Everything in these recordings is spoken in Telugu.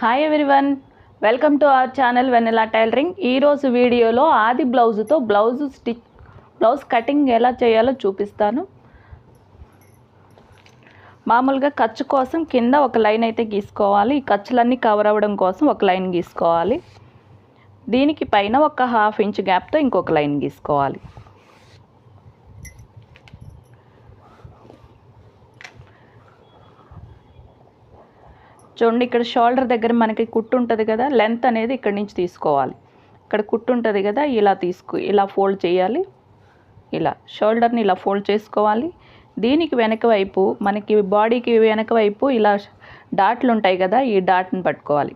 Hi everyone welcome to our channel Vennela tailoring ఈరోజు వీడియోలో ఆది బ్లౌజుతో బ్లౌజ్ స్టిచ్ బ్లౌజ్ కటింగ్ ఎలా చేయాలో చూపిస్తాను. మామూలుగా ఖర్చు కోసం కింద ఒక లైన్ అయితే గీసుకోవాలి. ఈ ఖర్చులన్నీ కవర్ అవ్వడం కోసం ఒక లైన్ గీసుకోవాలి. దీనికి పైన ఒక హాఫ్ ఇంచ్ గ్యాప్తో ఇంకొక లైన్ గీసుకోవాలి. చూడండి ఇక్కడ షోల్డర్ దగ్గర మనకి కుట్టు ఉంటుంది కదా లెంత్ అనేది ఇక్కడ నుంచి తీసుకోవాలి. ఇక్కడ కుట్టు ఉంటుంది కదా ఇలా తీసుకు ఇలా ఫోల్డ్ చేయాలి. ఇలా షోల్డర్ని ఇలా ఫోల్డ్ చేసుకోవాలి. దీనికి వెనక వైపు మనకి బాడీకి వెనక వైపు ఇలా డాట్లు ఉంటాయి కదా ఈ డాట్ని పట్టుకోవాలి.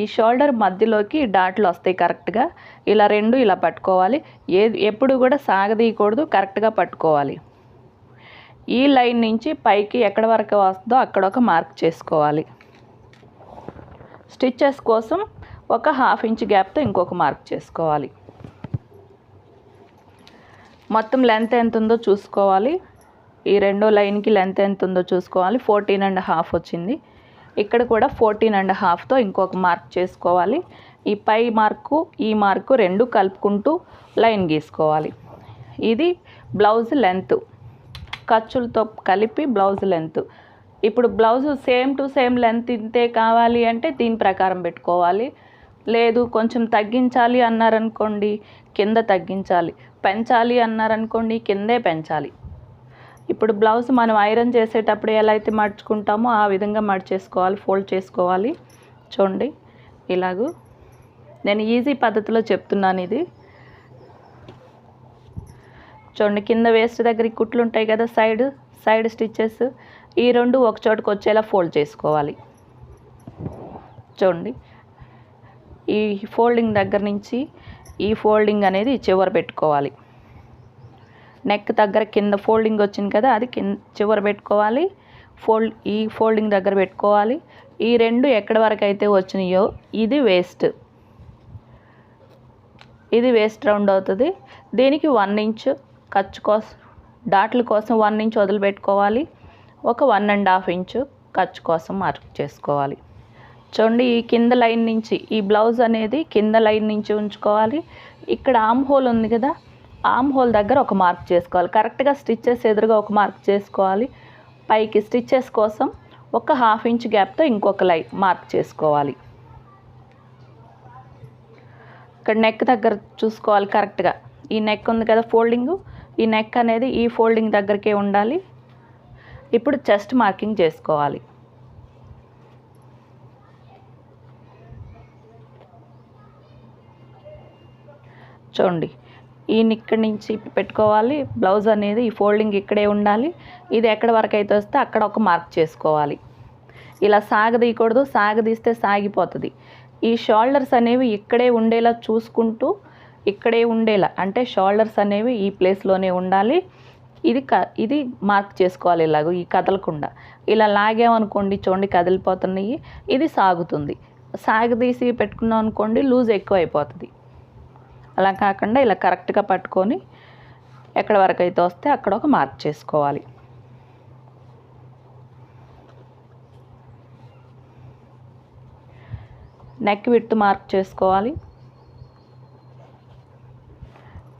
ఈ షోల్డర్ మధ్యలోకి డాట్లు వస్తాయి కరెక్ట్గా ఇలా రెండు ఇలా పట్టుకోవాలి. ఏది ఎప్పుడు కూడా సాగదీయకూడదు కరెక్ట్గా పట్టుకోవాలి. ఈ లైన్ నుంచి పైకి ఎక్కడ వరకు వస్తుందో అక్కడ ఒక మార్క్ చేసుకోవాలి. స్టిచ్చెస్ కోసం ఒక హాఫ్ ఇంచ్ గ్యాప్తో ఇంకొక మార్క్ చేసుకోవాలి. మొత్తం లెంత్ ఎంత ఉందో చూసుకోవాలి. ఈ రెండో లైన్కి లెంత్ ఎంత ఉందో చూసుకోవాలి. ఫోర్టీన్ అండ్ హాఫ్ వచ్చింది. ఇక్కడ కూడా ఫోర్టీన్ అండ్ హాఫ్తో ఇంకొక మార్క్ చేసుకోవాలి. ఈ పై మార్కు ఈ మార్కు రెండు కలుపుకుంటూ లైన్ గీసుకోవాలి. ఇది బ్లౌజ్ లెంత్. ఖర్చులతో కలిపి బ్లౌజ్ లెంత్. ఇప్పుడు blouse same to same length ఇంతే కావాలి అంటే దీని ప్రకారం పెట్టుకోవాలి. లేదు కొంచెం తగ్గించాలి అన్నారనుకోండి కింద తగ్గించాలి. పెంచాలి అన్నారనుకోండి కిందే పెంచాలి. ఇప్పుడు బ్లౌజ్ మనం ఐరన్ చేసేటప్పుడు ఎలా అయితే మడుచుకుంటామో ఆ విధంగా మడిచేసుకోవాలి ఫోల్డ్ చేసుకోవాలి. చూడండి ఇలాగూ. నేను ఈజీ పద్ధతిలో చెప్తున్నాను ఇది. చూడండి కింద వేస్ట్ దగ్గర కుట్లు ఉంటాయి కదా సైడ్ సైడ్ స్టిచ్చెస్. ఈ రెండు ఒక చోటుకు వచ్చేలా ఫోల్డ్ చేసుకోవాలి. చూడండి. ఈ ఫోల్డింగ్ దగ్గర నుంచి ఈ ఫోల్డింగ్ అనేది చివర పెట్టుకోవాలి. నెక్ దగ్గర కింద ఫోల్డింగ్ వచ్చింది కదా అది కింద చివర పెట్టుకోవాలి. ఫోల్డ్ ఈ ఫోల్డింగ్ దగ్గర పెట్టుకోవాలి. ఈ రెండు ఎక్కడి వరకు అయితే వచ్చినాయో ఇది వేస్ట్. ఇది వేస్ట్ రౌండ్ అవుతుంది. దీనికి వన్ ఇంచ్ ఖర్చు కోసం డాట్ల కోసం వన్ ఇంచ్ వదిలిపెట్టుకోవాలి. ఒక వన్ అండ్ హాఫ్ ఇంచు ఖర్చు కోసం మార్క్ చేసుకోవాలి. చూడండి ఈ కింద లైన్ నుంచి ఈ బ్లౌజ్ అనేది కింద లైన్ నుంచి ఉంచుకోవాలి. ఇక్కడ ఆమ్ హోల్ ఉంది కదా ఆమ్ హోల్ దగ్గర ఒక మార్క్ చేసుకోవాలి. కరెక్ట్గా స్టిచ్చెస్ ఎదురుగా ఒక మార్క్ చేసుకోవాలి. పైకి స్టిచ్చెస్ కోసం ఒక హాఫ్ ఇంచ్ గ్యాప్తో ఇంకొక లైన్ మార్క్ చేసుకోవాలి. ఇక్కడ నెక్ దగ్గర చూసుకోవాలి కరెక్ట్గా ఈ నెక్ ఉంది కదా ఫోల్డింగ్. ఈ నెక్ అనేది ఈ ఫోల్డింగ్ దగ్గరికే ఉండాలి. ఇప్పుడు చెస్ట్ మార్కింగ్ చేసుకోవాలి. చూడండి ఈయన ఇక్కడి నుంచి పెట్టుకోవాలి. బ్లౌజ్ అనేది ఈ ఫోల్డింగ్ ఇక్కడే ఉండాలి. ఇది ఎక్కడ వరకు అయితే వస్తే అక్కడ ఒక మార్క్ చేసుకోవాలి. ఇలా సాగదీయకూడదు. సాగదీస్తే సాగిపోతుంది. ఈ షోల్డర్స్ అనేవి ఇక్కడే ఉండేలా చూసుకుంటూ ఇక్కడే ఉండేలా అంటే షోల్డర్స్ అనేవి ఈ ప్లేస్లోనే ఉండాలి. ఇది క ఇది మార్క్ చేసుకోవాలి ఇలాగ ఈ కదలకుండా. ఇలా లాగామనుకోండి చూడండి కదిలిపోతున్నాయి ఇది సాగుతుంది. సాగదీసి పెట్టుకున్నాం అనుకోండి లూజ్ ఎక్కువ అయిపోతుంది అలా కాకుండా ఇలా కరెక్ట్గా పట్టుకొని ఎక్కడ వరకు అయితే వస్తే అక్కడ ఒక మార్క్ చేసుకోవాలి. నెక్ విడ్త్ మార్క్ చేసుకోవాలి.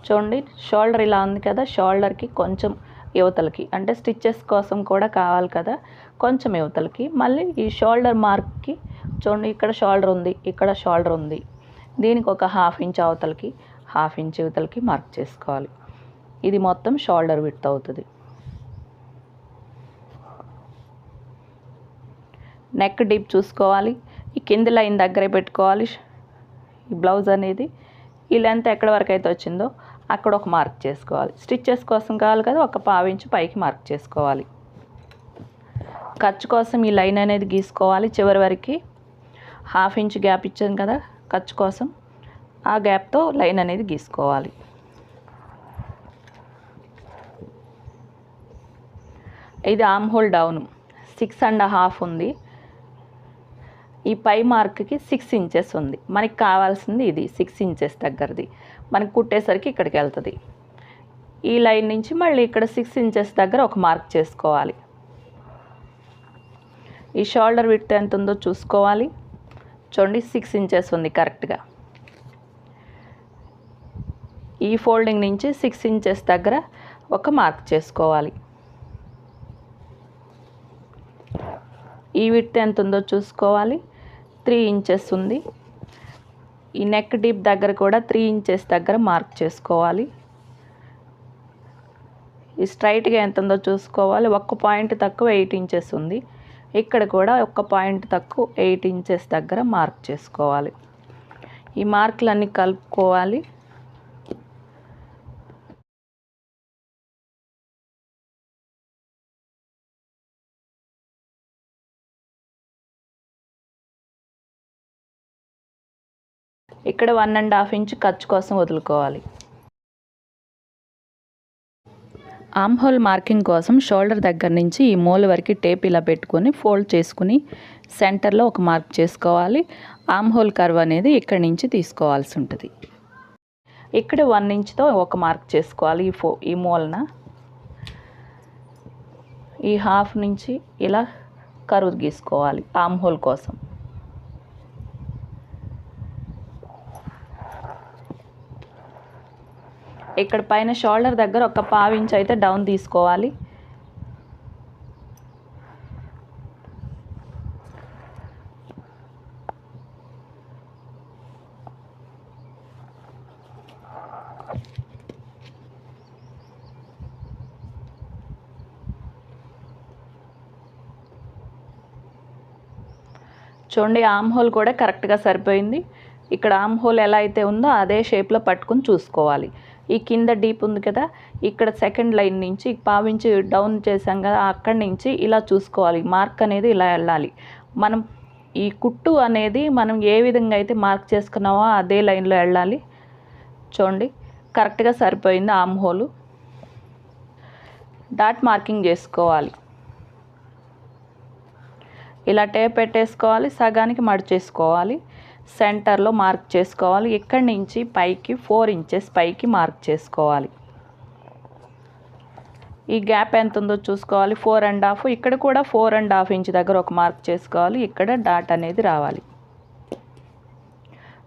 చూడండి షోల్డర్ ఇలా ఉంది కదా షోల్డర్కి కొంచెం యువతలకి అంటే స్టిచ్చెస్ కోసం కూడా కావాలి కదా కొంచెం యువతలకి. మళ్ళీ ఈ షోల్డర్ మార్క్కి చూడండి ఇక్కడ షోల్డర్ ఉంది ఇక్కడ షోల్డర్ ఉంది. దీనికి ఒక హాఫ్ ఇంచ్ అవతలకి హాఫ్ ఇంచ్ యువతలకి మార్క్ చేసుకోవాలి. ఇది మొత్తం షోల్డర్ విడ్త్ అవుతుంది. నెక్ డీప్ చూసుకోవాలి ఈ కింది లైన్ దగ్గరే పెట్టుకోవాలి ఈ బ్లౌజ్ అనేది. ఈ లెంత్ ఎక్కడ వరకు అయితే వచ్చిందో అక్కడ ఒక మార్క్ చేసుకోవాలి. స్టిచ్చెస్ కోసం కావాలి కదా ఒక పావించి పైకి మార్క్ చేసుకోవాలి. ఖర్చు కోసం ఈ లైన్ అనేది గీసుకోవాలి. చివరి వరకు హాఫ్ ఇంచ్ గ్యాప్ ఇచ్చాను కదా ఖర్చు కోసం ఆ గ్యాప్తో లైన్ అనేది గీసుకోవాలి. ఇది arm hole down. Six and half ఉంది. ఈ పై మార్క్కి సిక్స్ ఇంచెస్ ఉంది. మనకి కావాల్సింది ఇది సిక్స్ ఇంచెస్ దగ్గరది. మనకి కుట్టేసరికి ఇక్కడికి వెళ్తుంది. ఈ లైన్ నుంచి మళ్ళీ ఇక్కడ సిక్స్ ఇంచెస్ దగ్గర ఒక మార్క్ చేసుకోవాలి. ఈ షోల్డర్ విడ్త్ ఎంత ఉందో చూసుకోవాలి. చూడండి సిక్స్ ఇంచెస్ ఉంది కరెక్ట్గా. ఈ ఫోల్డింగ్ నుంచి సిక్స్ ఇంచెస్ దగ్గర ఒక మార్క్ చేసుకోవాలి. ఈ విడ్త్ ఎంత ఉందో చూసుకోవాలి. త్రీ ఇంచెస్ ఉంది. ఈ నెక్ డీప్ దగ్గర కూడా త్రీ ఇంచెస్ దగ్గర మార్క్ చేసుకోవాలి. ఈ స్ట్రైట్గా ఎంత ఉందో చూసుకోవాలి. ఒక్క పాయింట్ తక్కువ ఎయిట్ ఇంచెస్ ఉంది. ఇక్కడ కూడా ఒక్క పాయింట్ తక్కువ ఎయిట్ ఇంచెస్ దగ్గర మార్క్ చేసుకోవాలి. ఈ మార్కులన్నీ కలుపుకోవాలి. ఇక్కడ వన్ అండ్ హాఫ్ ఇంచ్ ఖర్చు కోసం వదులుకోవాలి. ఆమ్ హోల్ మార్కింగ్ కోసం షోల్డర్ దగ్గర నుంచి ఈ మూల వరకు టేప్ ఇలా పెట్టుకొని ఫోల్డ్ చేసుకుని సెంటర్లో ఒక మార్క్ చేసుకోవాలి. ఆమ్ హోల్ కర్వ్ అనేది ఇక్కడి నుంచి తీసుకోవాల్సి ఉంటుంది. ఇక్కడ వన్ ఇంచ్తో ఒక మార్క్ చేసుకోవాలి ఈ ఫో ఈ మూలన ఈ హాఫ్ నుంచి ఇలా కరువు గీసుకోవాలి ఆమ్ హోల్ కోసం. ఇక్కడ పైన షోల్డర్ దగ్గర ఒక పావు అయితే డౌన్ తీసుకోవాలి. చూడండి ఆమ్ హోల్ కూడా కరెక్ట్గా సరిపోయింది. ఇక్కడ ఆమ్ హోల్ ఎలా అయితే ఉందో అదే షేప్లో పట్టుకొని చూసుకోవాలి. ఈ కింద డీప్ ఉంది కదా ఇక్కడ సెకండ్ లైన్ నుంచి పావించి డౌన్ చేసాం కదా అక్కడి నుంచి ఇలా చూసుకోవాలి. మార్క్ అనేది ఇలా వెళ్ళాలి. మనం ఈ కుట్టు అనేది మనం ఏ విధంగా అయితే మార్క్ చేసుకున్నామో అదే లైన్లో వెళ్ళాలి. చూడండి కరెక్ట్గా సరిపోయింది ఆమ్ హోలు. డాట్ మార్కింగ్ చేసుకోవాలి. ఇలా టేప్ పెట్టేసుకోవాలి సగానికి మడిచేసుకోవాలి. సెంటర్లో మార్క్ చేసుకోవాలి. ఇక్కడి నుంచి? పైకి ఫోర్ ఇంచెస్ పైకి మార్క్ చేసుకోవాలి. ఈ గ్యాప్ ఎంత ఉందో చూసుకోవాలి. Four and half. ఇక్కడ కూడా ఫోర్ అండ్ హాఫ్ ఇంచ్ దగ్గర ఒక మార్క్ చేసుకోవాలి. ఇక్కడ డాట్ అనేది రావాలి.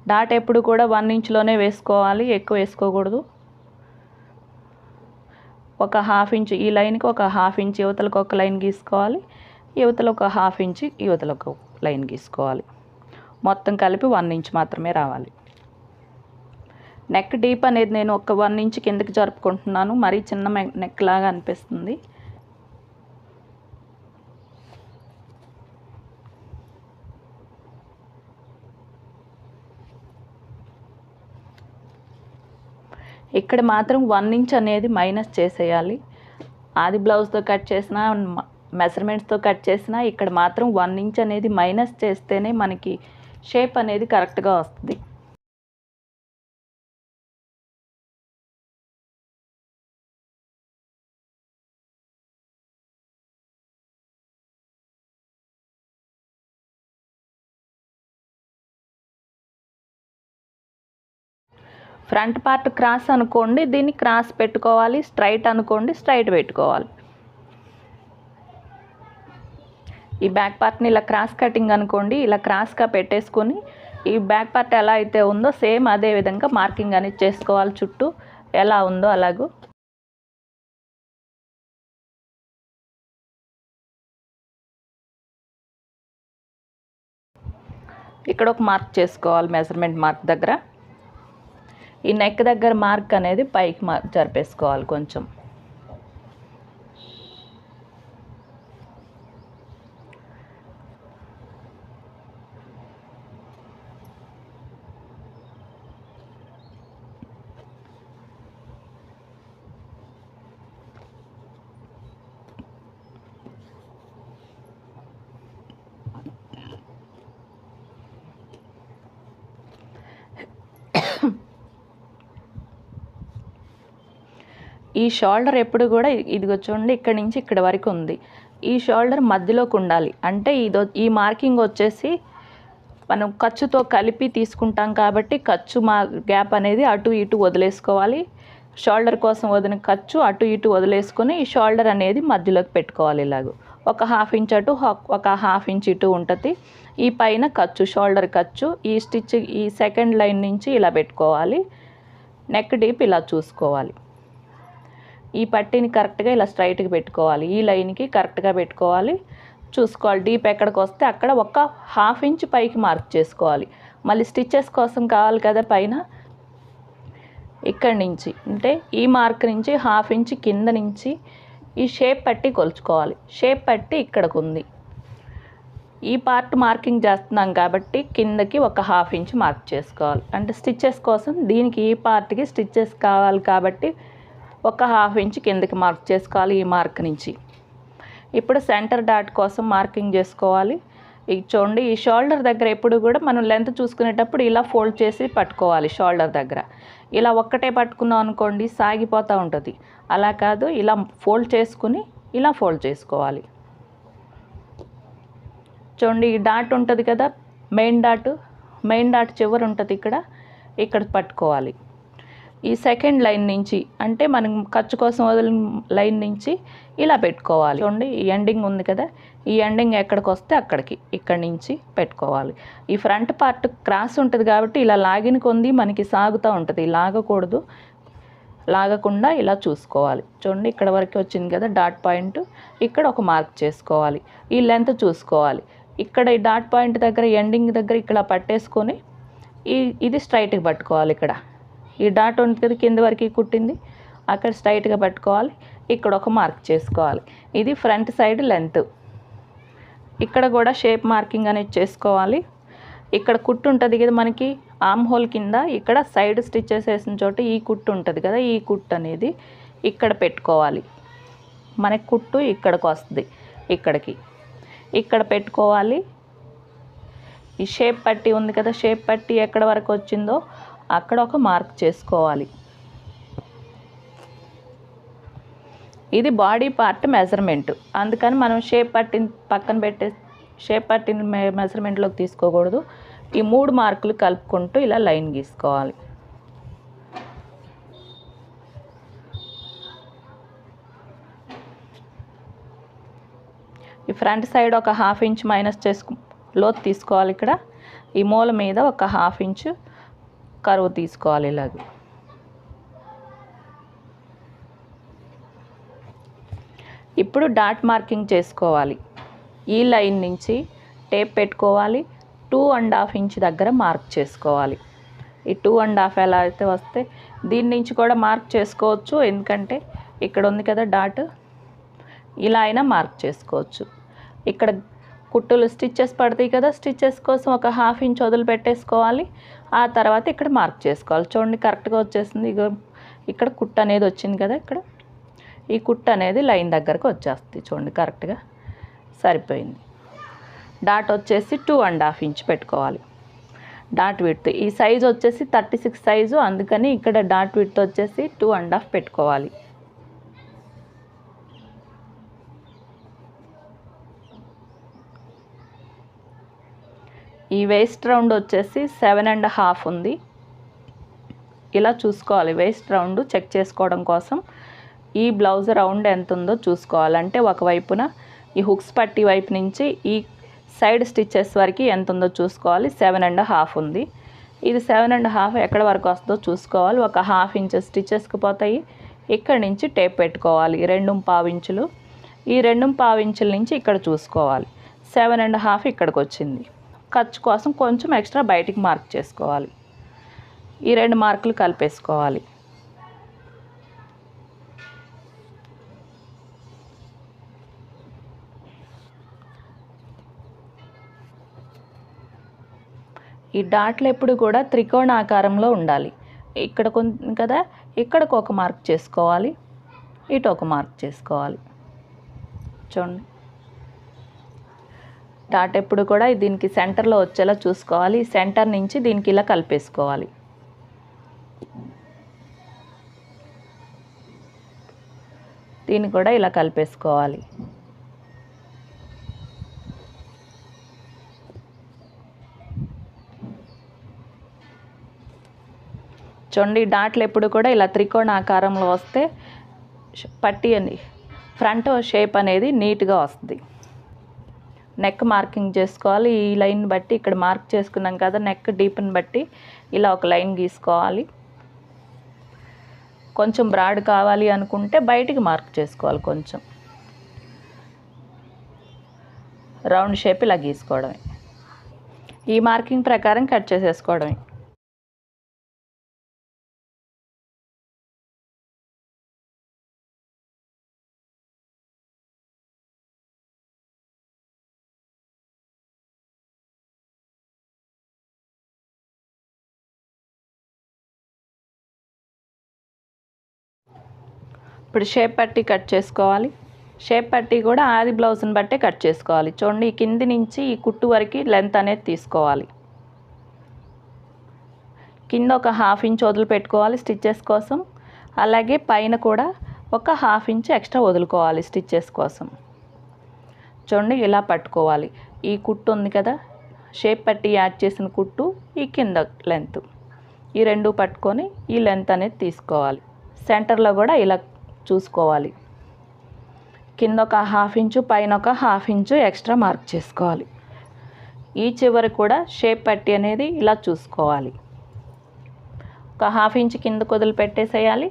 డాట్ ఎప్పుడు కూడా వన్ ఇంచ్లోనే వేసుకోవాలి. ఎక్కువ వేసుకోకూడదు. ఒక హాఫ్ ఇంచ్ ఈ లైన్కి ఒక హాఫ్ ఇంచ్ యువతలకు ఒక లైన్ గీసుకోవాలి. యువతలు ఒక హాఫ్ ఇంచ్ యువతలు ఒక లైన్ గీసుకోవాలి. మొత్తం కలిపి వన్ ఇంచ్ మాత్రమే రావాలి. నెక్ డీప్ అనేది నేను ఒక వన్ ఇంచ్ కిందకి జరుపుకుంటున్నాను. మరీ చిన్న నెక్ లాగా అనిపిస్తుంది. ఇక్కడ మాత్రం వన్ ఇంచ్ అనేది మైనస్ చేసేయాలి. ఆది బ్లౌజ్తో కట్ చేసిన మెజర్మెంట్స్తో కట్ చేసిన ఇక్కడ మాత్రం వన్ ఇంచ్ అనేది మైనస్ చేస్తేనే మనకి షేప్ అనేది కరెక్ట్గా వస్తుంది. ఫ్రంట్ పార్ట్ క్రాస్ అనుకోండి దీన్ని క్రాస్ పెట్టుకోవాలి స్ట్రైట్ అనుకోండి స్ట్రైట్ పెట్టుకోవాలి. ఈ బ్యాక్ పార్ట్ని ఇలా క్రాస్ కటింగ్ అనుకోండి ఇలా క్రాస్గా పెట్టేసుకొని ఈ బ్యాక్ పార్ట్ ఎలా అయితే ఉందో సేమ్ అదే విధంగా మార్కింగ్ అనేది చేసుకోవాలి చుట్టూ. ఎలా ఉందో అలాగూ. ఇక్కడ ఒక మార్క్ చేసుకోవాలి మెజర్మెంట్ మార్క్ దగ్గర. ఈ నెక్ దగ్గర మార్క్ అనేది పైకి మార్క్ జరిపేసుకోవాలి కొంచెం. ఈ షోల్డర్ ఎప్పుడు కూడా ఇదిగో చూడండి ఇక్కడ నుంచి ఇక్కడ వరకు ఉంది. ఈ షోల్డర్ మధ్యలోకి ఉండాలి. అంటే ఇది ఈ మార్కింగ్ వచ్చేసి మనం ఖర్చుతో కలిపి తీసుకుంటాం కాబట్టి ఖర్చు మా గ్యాప్ అనేది అటు ఇటు వదిలేసుకోవాలి. షోల్డర్ కోసం వదిలిన ఖర్చు అటు ఇటు వదిలేసుకొని ఈ షోల్డర్ అనేది మధ్యలోకి పెట్టుకోవాలి ఇలాగ. ఒక హాఫ్ ఇంచ్ అటు ఒక హాఫ్ ఇంచ్ ఇటు ఉంటుంది. ఈ పైన ఖర్చు షోల్డర్ ఖర్చు ఈ స్టిచ్ ఈ సెకండ్ లైన్ నుంచి ఇలా పెట్టుకోవాలి. నెక్ డీప్ ఇలా చూసుకోవాలి. ఈ పట్టీని కరెక్ట్గా ఇలా స్ట్రైట్గా పెట్టుకోవాలి. ఈ లైన్కి కరెక్ట్గా పెట్టుకోవాలి. చూసుకోవాలి. డీప్ ఎక్కడికి వస్తే అక్కడ ఒక హాఫ్ ఇంచ్ పైకి మార్క్ చేసుకోవాలి. మళ్ళీ స్టిచ్చెస్ కోసం కావాలి కదా పైన? ఇక్కడి నుంచి. అంటే ఈ మార్క్ నుంచి హాఫ్ ఇంచ్ కింద నుంచి ఈ షేప్ పట్టి కొలుచుకోవాలి. షేప్ పట్టి ఇక్కడికి ఉంది ఈ పార్ట్ మార్కింగ్ చేస్తున్నాం కాబట్టి కిందకి ఒక హాఫ్ ఇంచ్ మార్క్ చేసుకోవాలి. అంటే స్టిచ్చెస్ కోసం దీనికి ఈ పార్ట్కి స్టిచ్చెస్ కావాలి కాబట్టి ఒక హాఫ్ ఇంచ్ కిందకి మార్క్ చేసుకోవాలి ఈ మార్క్ నుంచి. ఇప్పుడు సెంటర్ డాట్ కోసం మార్కింగ్ చేసుకోవాలి. ఇది చూడండి ఈ షోల్డర్ దగ్గర ఎప్పుడు కూడా మనం లెంత్ చూసుకునేటప్పుడు ఇలా ఫోల్డ్ చేసి పట్టుకోవాలి షోల్డర్ దగ్గర. ఇలా ఒక్కటే పట్టుకున్నాం అనుకోండి సాగిపోతూ ఉంటుంది. అలా కాదు ఇలా ఫోల్డ్ చేసుకుని ఇలా ఫోల్డ్ చేసుకోవాలి. చూడండి ఈ డాట్ ఉంటుంది కదా మెయిన్ డాట్ మెయిన్ డాట్ చివరి ఉంటుంది ఇక్కడ ఇక్కడ పట్టుకోవాలి. ఈ సెకండ్ లైన్ నుంచి అంటే మనం ఖర్చు కోసం వదిలిన లైన్ నుంచి ఇలా పెట్టుకోవాలి. చూడండి ఈ ఎండింగ్ ఉంది కదా ఈ ఎండింగ్ ఎక్కడికి వస్తే అక్కడికి ఇక్కడి నుంచి పెట్టుకోవాలి. ఈ ఫ్రంట్ పార్ట్ క్రాస్ ఉంటుంది కాబట్టి ఇలా లాగిన కొంది మనకి సాగుతూ ఉంటుంది. లాగకూడదు లాగకుండా ఇలా చూసుకోవాలి. చూడండి ఇక్కడ వరకు వచ్చింది కదా డాట్ పాయింట్ ఇక్కడ ఒక మార్క్ చేసుకోవాలి. ఈ లెంత్ చూసుకోవాలి. ఇక్కడ ఈ డాట్ పాయింట్ దగ్గర ఎండింగ్ దగ్గర ఇక్కడ పట్టేసుకొని ఈ ఇది స్ట్రైట్గా పట్టుకోవాలి ఇక్కడ. ఈ డాట్ ఉంటుంది కదా కింద వరకు కుట్టింది. అక్కడ స్ట్రైట్గా పట్టుకోవాలి. ఇక్కడ ఒక మార్క్ చేసుకోవాలి. ఇది ఫ్రంట్ సైడ్ లెంత్ ఇక్కడ కూడా షేప్ మార్కింగ్ అనేది చేసుకోవాలి. ఇక్కడ కుట్టు ఉంటుంది కదా మనకి ఆమ్ హోల్ కింద. ఇక్కడ సైడ్ స్టిచ్చెస్ వేసిన చోట ఈ కుట్టు ఉంటుంది కదా ఈ కుట్టు అనేది ఇక్కడ పెట్టుకోవాలి. మనకి కుట్టు ఇక్కడికి వస్తుంది ఇక్కడికి. ఇక్కడ పెట్టుకోవాలి. ఈ షేప్ పట్టి ఉంది కదా షేప్ పట్టి ఎక్కడ వరకు వచ్చిందో అక్కడ ఒక మార్క్ చేసుకోవాలి. ఇది బాడీ పార్ట్ మెజర్మెంట్. అందుకని మనం షేప్ పట్టిన పక్కన పెట్టే షేప్ పట్టిన మెజర్మెంట్లోకి తీసుకోకూడదు. ఈ మూడు మార్కులు కలుపుకుంటూ ఇలా లైన్ గీసుకోవాలి. ఈ ఫ్రంట్ సైడ్ ఒక హాఫ్ ఇంచ్ మైనస్ చేసుకు లోతు తీసుకోవాలి ఇక్కడ. ఈ మూల మీద ఒక హాఫ్ ఇంచ్ కరువు తీసుకోవాలి ఇలాగే. ఇప్పుడు డాట్ మార్కింగ్ చేసుకోవాలి. ఈ లైన్ నుంచి టేప్ పెట్టుకోవాలి. టూ అండ్ హాఫ్ ఇంచ్ దగ్గర మార్క్ చేసుకోవాలి. ఈ టూ అండ్ హాఫ్ ఎలా అయితే వస్తే దీని నుంచి కూడా మార్క్ చేసుకోవచ్చు. ఎందుకంటే ఇక్కడ ఉంది కదా డాట్. ఇలా అయినా మార్క్ చేసుకోవచ్చు. ఇక్కడ కుట్టులు స్టిచ్చెస్ పడతాయి కదా స్టిచ్చెస్ కోసం ఒక హాఫ్ ఇంచ్ వదిలి పెట్టేసుకోవాలి. ఆ తర్వాత ఇక్కడ మార్క్ చేసుకోవాలి. చూడండి కరెక్ట్గా వచ్చేసింది. ఇక ఇక్కడ కుట్టు అనేది వచ్చింది కదా ఇక్కడ. ఈ కుట్టు అనేది లైన్ దగ్గరకు వచ్చేస్తుంది. చూడండి కరెక్ట్గా సరిపోయింది. డాట్ వచ్చేసి టూ అండ్ హాఫ్ ఇంచ్ పెట్టుకోవాలి. Dot width. ఈ సైజ్ వచ్చేసి థర్టీ సిక్స్ సైజు. అందుకని ఇక్కడ డాట్ విడ్త్ వచ్చేసి టూ అండ్ హాఫ్ పెట్టుకోవాలి. ఈ వేస్ట్ రౌండ్ వచ్చేసి సెవెన్ అండ్ హాఫ్ ఉంది. ఇలా చూసుకోవాలి వేస్ట్ రౌండ్ చెక్ చేసుకోవడం కోసం. ఈ బ్లౌజ్ రౌండ్ ఎంత ఉందో చూసుకోవాలంటే ఒకవైపున ఈ హుక్స్ పట్టి వైపు నుంచి ఈ సైడ్ స్టిచ్చెస్ వరకు ఎంత ఉందో చూసుకోవాలి. సెవెన్ అండ్ హాఫ్ ఉంది. ఇది సెవెన్ అండ్ హాఫ్ ఎక్కడ వరకు వస్తుందో చూసుకోవాలి. ఒక హాఫ్ ఇంచ్ స్టిచ్చెస్కి పోతాయి. ఇక్కడ నుంచి టేప్ పెట్టుకోవాలి. రెండు పావు ఇంచులు. ఈ రెండు పావు ఇంచుల నుంచి ఇక్కడ చూసుకోవాలి. సెవెన్ అండ్ హాఫ్ ఇక్కడికి వచ్చింది. ఖర్చు కోసం కొంచెం ఎక్స్ట్రా బయటికి మార్క్ చేసుకోవాలి. ఈ రెండు మార్కులు కలిపేసుకోవాలి. ఈ డాట్లు ఎప్పుడు కూడా త్రికోణ ఆకారంలో ఉండాలి. ఇక్కడ కొంచెం కదా? ఇక్కడికి ఒక మార్క్ చేసుకోవాలి. ఇటు ఒక మార్క్ చేసుకోవాలి. చూడండి. డాట్ ఎప్పుడు కూడా దీనికి సెంటర్లో వచ్చేలా చూసుకోవాలి. సెంటర్ నుంచి దీనికి ఇలా కలిపేసుకోవాలి. దీన్ని కూడా ఇలా కలిపేసుకోవాలి. చూడండి డాట్లు ఎప్పుడు కూడా ఇలా త్రికోణ ఆకారంలో వస్తే పట్టి అని ఫ్రంట్ షేప్ అనేది నీట్గా వస్తుంది. నెక్ మార్కింగ్ చేసుకోవాలి. ఈ లైన్ బట్టి ఇక్కడ మార్క్ చేసుకున్నాం కదా నెక్ డీప్ని బట్టి ఇలా ఒక లైన్ గీసుకోవాలి. కొంచెం బ్రాడ్ కావాలి అనుకుంటే బయటికి మార్క్ చేసుకోవాలి కొంచెం. రౌండ్ షేప్ ఇలా గీసుకోవడమే. ఈ మార్కింగ్ ప్రకారం కట్ చేసేసుకోవడమే. ఇప్పుడు షేప్ పట్టి కట్ చేసుకోవాలి. షేప్ పట్టి కూడా ఆది బ్లౌజ్ని బట్టే కట్ చేసుకోవాలి. చూడండి ఈ కింది నుంచి ఈ కుట్టు వరకు లెంత్ అనేది తీసుకోవాలి. కింద ఒక హాఫ్ ఇంచ్ వదిలి పెట్టుకోవాలి స్టిచ్చెస్ కోసం. అలాగే పైన కూడా ఒక హాఫ్ ఇంచ్ ఎక్స్ట్రా వదులుకోవాలి స్టిచ్చెస్ కోసం. చూడండి ఇలా పట్టుకోవాలి. ఈ కుట్టు ఉంది కదా షేప్ పట్టి యాడ్ చేసిన కుట్టు ఈ కింద లెంత్ ఈ రెండు పట్టుకొని ఈ లెంత్ అనేది తీసుకోవాలి. సెంటర్లో కూడా ఇలా చూసుకోవాలి. కింద ఒక హాఫ్ ఇంచు పైన ఒక హాఫ్ ఇంచు ఎక్స్ట్రా మార్క్ చేసుకోవాలి. ఈ చివరి కూడా షేప్ పట్టి అనేది ఇలా చూసుకోవాలి. ఒక హాఫ్ ఇంచ్ కింద కొదులు పెట్టేసేయాలి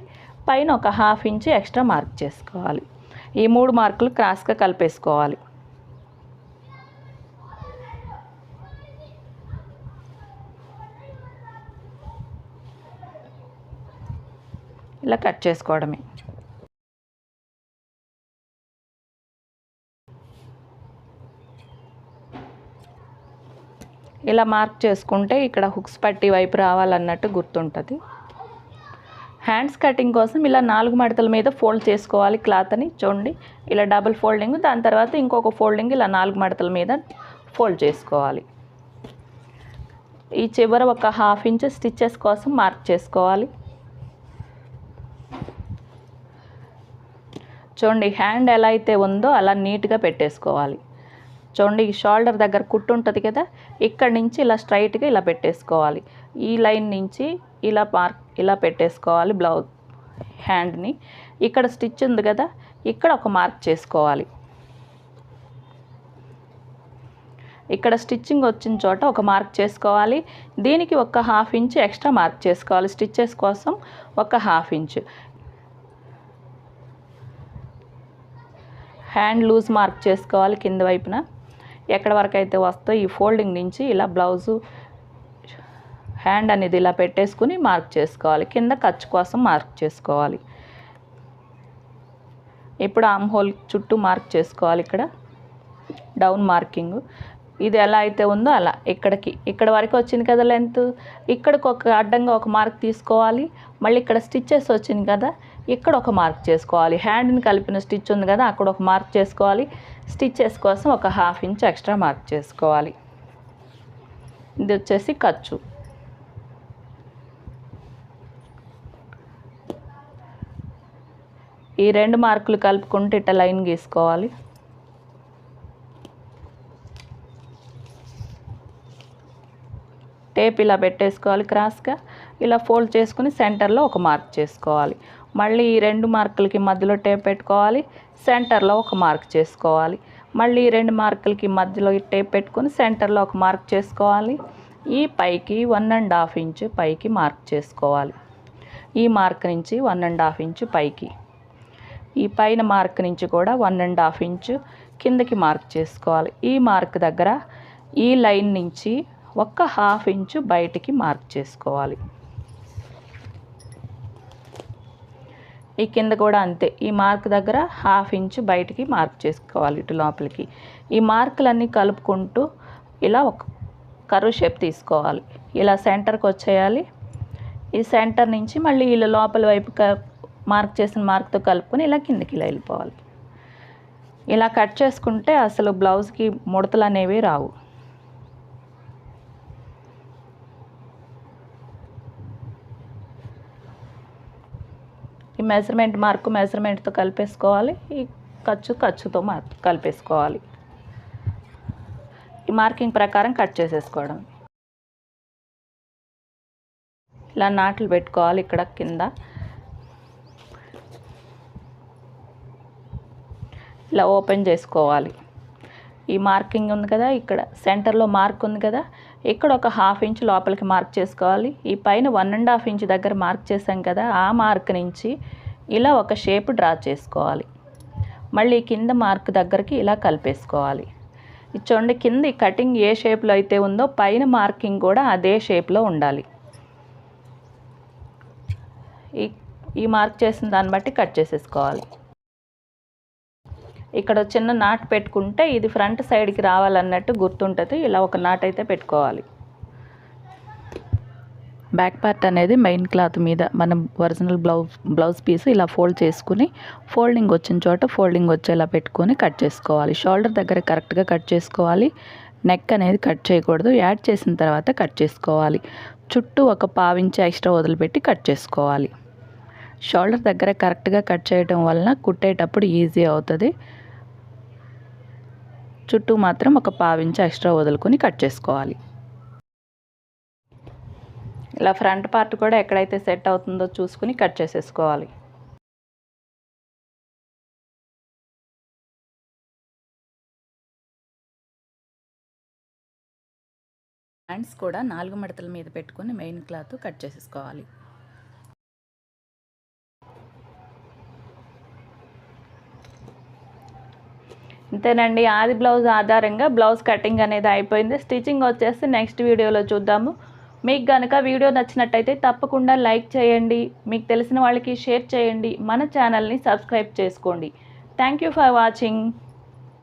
పైన ఒక హాఫ్ ఇంచ్ ఎక్స్ట్రా మార్క్ చేసుకోవాలి. ఈ మూడు మార్కులు క్రాస్గా కలిపేసుకోవాలి. ఇలా కట్ చేసుకోవడమే. ఇలా మార్క్ చేసుకుంటే ఇక్కడ హుక్స్ పట్టి వైపు రావాలన్నట్టు గుర్తుంటుంది. హ్యాండ్స్ కటింగ్ కోసం ఇలా నాలుగు మడతల మీద ఫోల్డ్ చేసుకోవాలి క్లాత్ని చూడండి. ఇలా డబుల్ ఫోల్డింగ్ దాని తర్వాత ఇంకొక ఫోల్డింగ్ ఇలా నాలుగు మడతల మీద ఫోల్డ్ చేసుకోవాలి. ఈ చివర ఒక హాఫ్ ఇంచ్ స్టిచ్చెస్ కోసం మార్క్ చేసుకోవాలి. చూడండి హ్యాండ్ ఎలా అయితే ఉందో అలా నీట్గా పెట్టేసుకోవాలి. చూడండి ఈ షోల్డర్ దగ్గర కుట్టు ఉంటుంది కదా ఇక్కడ నుంచి ఇలా స్ట్రైట్గా ఇలా పెట్టేసుకోవాలి. ఈ లైన్ నుంచి ఇలా మార్క్ ఇలా పెట్టేసుకోవాలి బ్లౌజ్ హ్యాండ్ని. ఇక్కడ స్టిచ్ ఉంది కదా ఇక్కడ ఒక మార్క్ చేసుకోవాలి. ఇక్కడ స్టిచ్చింగ్ వచ్చిన చోట ఒక మార్క్ చేసుకోవాలి. దీనికి ఒక హాఫ్ ఇంచ్ ఎక్స్ట్రా మార్క్ చేసుకోవాలి స్టిచ్చెస్ కోసం ఒక half inch. Hand loose mark చేసుకోవాలి కింద వైపున. ఎక్కడ వరకు అయితే వస్తో ఈ ఫోల్డింగ్ నుంచి ఇలా బ్లౌజు హ్యాండ్ అనేది ఇలా పెట్టేసుకుని మార్క్ చేసుకోవాలి. కింద ఖర్చు కోసం మార్క్ చేసుకోవాలి. ఇప్పుడు ఆమ్ హోల్ చుట్టూ మార్క్ చేసుకోవాలి ఇక్కడ. Down marking. ఇది ఎలా అయితే ఉందో అలా ఇక్కడికి. ఇక్కడ వరకు వచ్చింది కదా లెంత్. ఇక్కడికి ఒక అడ్డంగా ఒక మార్క్ తీసుకోవాలి. మళ్ళీ ఇక్కడ స్టిచ్చెస్ వచ్చింది కదా ఇక్కడ ఒక మార్క్ చేసుకోవాలి. హ్యాండ్ని కలిపిన స్టిచ్ ఉంది కదా అక్కడ ఒక మార్క్ చేసుకోవాలి. స్టిచ్చెస్ కోసం ఒక హాఫ్ ఇంచ్ ఎక్స్ట్రా మార్క్ చేసుకోవాలి. ఇది వచ్చేసి ఖర్చు. ఈ రెండు మార్కులు కలుపుకుంటే ఇట్ట లైన్ గీసుకోవాలి. టేప్ ఇలా పెట్టేసుకోవాలి క్రాస్గా. ఇలా ఫోల్డ్ చేసుకుని సెంటర్లో ఒక మార్క్ చేసుకోవాలి. మళ్ళీ ఈ రెండు మార్కులకి మధ్యలో టేప్ పెట్టుకోవాలి. సెంటర్లో ఒక మార్క్ చేసుకోవాలి. మళ్ళీ ఈ రెండు మార్కులకి మధ్యలో టేప్ పెట్టుకొని సెంటర్లో ఒక మార్క్ చేసుకోవాలి. ఈ పైకి వన్ అండ్ హాఫ్ ఇంచు పైకి మార్క్ చేసుకోవాలి. ఈ మార్క్ నుంచి వన్ అండ్ హాఫ్ ఇంచు పైకి. ఈ పైన మార్క్ నుంచి కూడా వన్ అండ్ హాఫ్ ఇంచు కిందకి మార్క్ చేసుకోవాలి. ఈ మార్క్ దగ్గర ఈ లైన్ నుంచి ఒక్క హాఫ్ ఇంచు బయటికి మార్క్ చేసుకోవాలి. ఈ కింద కూడా అంతే. ఈ మార్క్ దగ్గర హాఫ్ ఇంచు బయటికి మార్క్ చేసుకోవాలి ఇటు లోపలికి. ఈ మార్కులన్నీ కలుపుకుంటూ ఇలా ఒక కరువు షేప్ తీసుకోవాలి. ఇలా సెంటర్కి వచ్చేయాలి. ఈ సెంటర్ నుంచి మళ్ళీ ఇలా లోపల వైపు మార్క్ చేసిన మార్క్తో కలుపుకొని ఇలా కిందకి ఇలా వెళ్ళిపోవాలి. ఇలా కట్ చేసుకుంటే అసలు బ్లౌజ్కి ముడతలు అనేవి రావు. మెజర్మెంట్ మార్కు మెజర్మెంట్తో కలిపేసుకోవాలి. ఈ ఖర్చు ఖర్చుతో మార్క్ కలిపేసుకోవాలి. ఈ మార్కింగ్ ప్రకారం కట్ చేసేసుకోవడం. ఇలా నాట్లు పెట్టుకోవాలి ఇక్కడ కింద. ఇలా ఓపెన్ చేసుకోవాలి. ఈ మార్కింగ్ ఉంది కదా ఇక్కడ సెంటర్లో మార్క్ ఉంది కదా ఇక్కడ ఒక హాఫ్ ఇంచ్ లోపలికి మార్క్ చేసుకోవాలి. ఈ పైన వన్ అండ్ హాఫ్ ఇంచ్ దగ్గర మార్క్ చేసాం కదా ఆ మార్క్ నుంచి ఇలా ఒక షేప్ డ్రా చేసుకోవాలి. మళ్ళీ కింద మార్క్ దగ్గరికి ఇలా కలిపేసుకోవాలి. చూడండి కింద ఈ కటింగ్ ఏ షేప్లో అయితే ఉందో పైన మార్కింగ్ కూడా అదే షేప్లో ఉండాలి. ఈ ఈ మార్క్ చేసిన దాన్ని బట్టి కట్ చేసేసుకోవాలి. ఇక్కడ చిన్న నాట్ పెట్టుకుంటే ఇది ఫ్రంట్ సైడ్కి రావాలన్నట్టు గుర్తుంటుంది. ఇలా ఒక నాట్ అయితే పెట్టుకోవాలి. బ్యాక్ పార్ట్ అనేది మెయిన్ క్లాత్ మీద మనం ఒరిజినల్ బ్లౌజ్ బ్లౌజ్ పీస్ ఇలా ఫోల్డ్ చేసుకుని ఫోల్డింగ్ వచ్చిన చోట ఫోల్డింగ్ వచ్చేలా పెట్టుకొని కట్ చేసుకోవాలి. షోల్డర్ దగ్గర కరెక్ట్గా కట్ చేసుకోవాలి. నెక్ అనేది కట్ చేయకూడదు. యాడ్ చేసిన తర్వాత కట్ చేసుకోవాలి. చుట్టూ ఒక పావించి ఎక్స్ట్రా వదిలిపెట్టి కట్ చేసుకోవాలి. షోల్డర్ దగ్గర కరెక్ట్గా కట్ చేయడం వలన కుట్టేటప్పుడు ఈజీ అవుతుంది. చుట్టూ మాత్రం ఒక పావించి ఎక్స్ట్రా వదులుకొని కట్ చేసుకోవాలి. ఇలా ఫ్రంట్ పార్ట్ కూడా ఎక్కడైతే సెట్ అవుతుందో చూసుకుని కట్ చేసేసుకోవాలి. హ్యాండ్స్ కూడా నాలుగు మడతల మీద పెట్టుకొని మెయిన్ క్లాత్ కట్ చేసేసుకోవాలి. ఇంతేనండి ఆది బ్లౌజ్ ఆధారంగా బ్లౌజ్ కటింగ్ అనేది అయిపోయింది. స్టిచ్చింగ్ వచ్చేసి నెక్స్ట్ వీడియోలో చూద్దాము. మీకు కనుక వీడియో నచ్చినట్టయితే తప్పకుండా లైక్ చేయండి. మీకు తెలిసిన వాళ్ళకి షేర్ చేయండి. మన ఛానల్ని సబ్స్క్రైబ్ చేసుకోండి. Thank you for watching.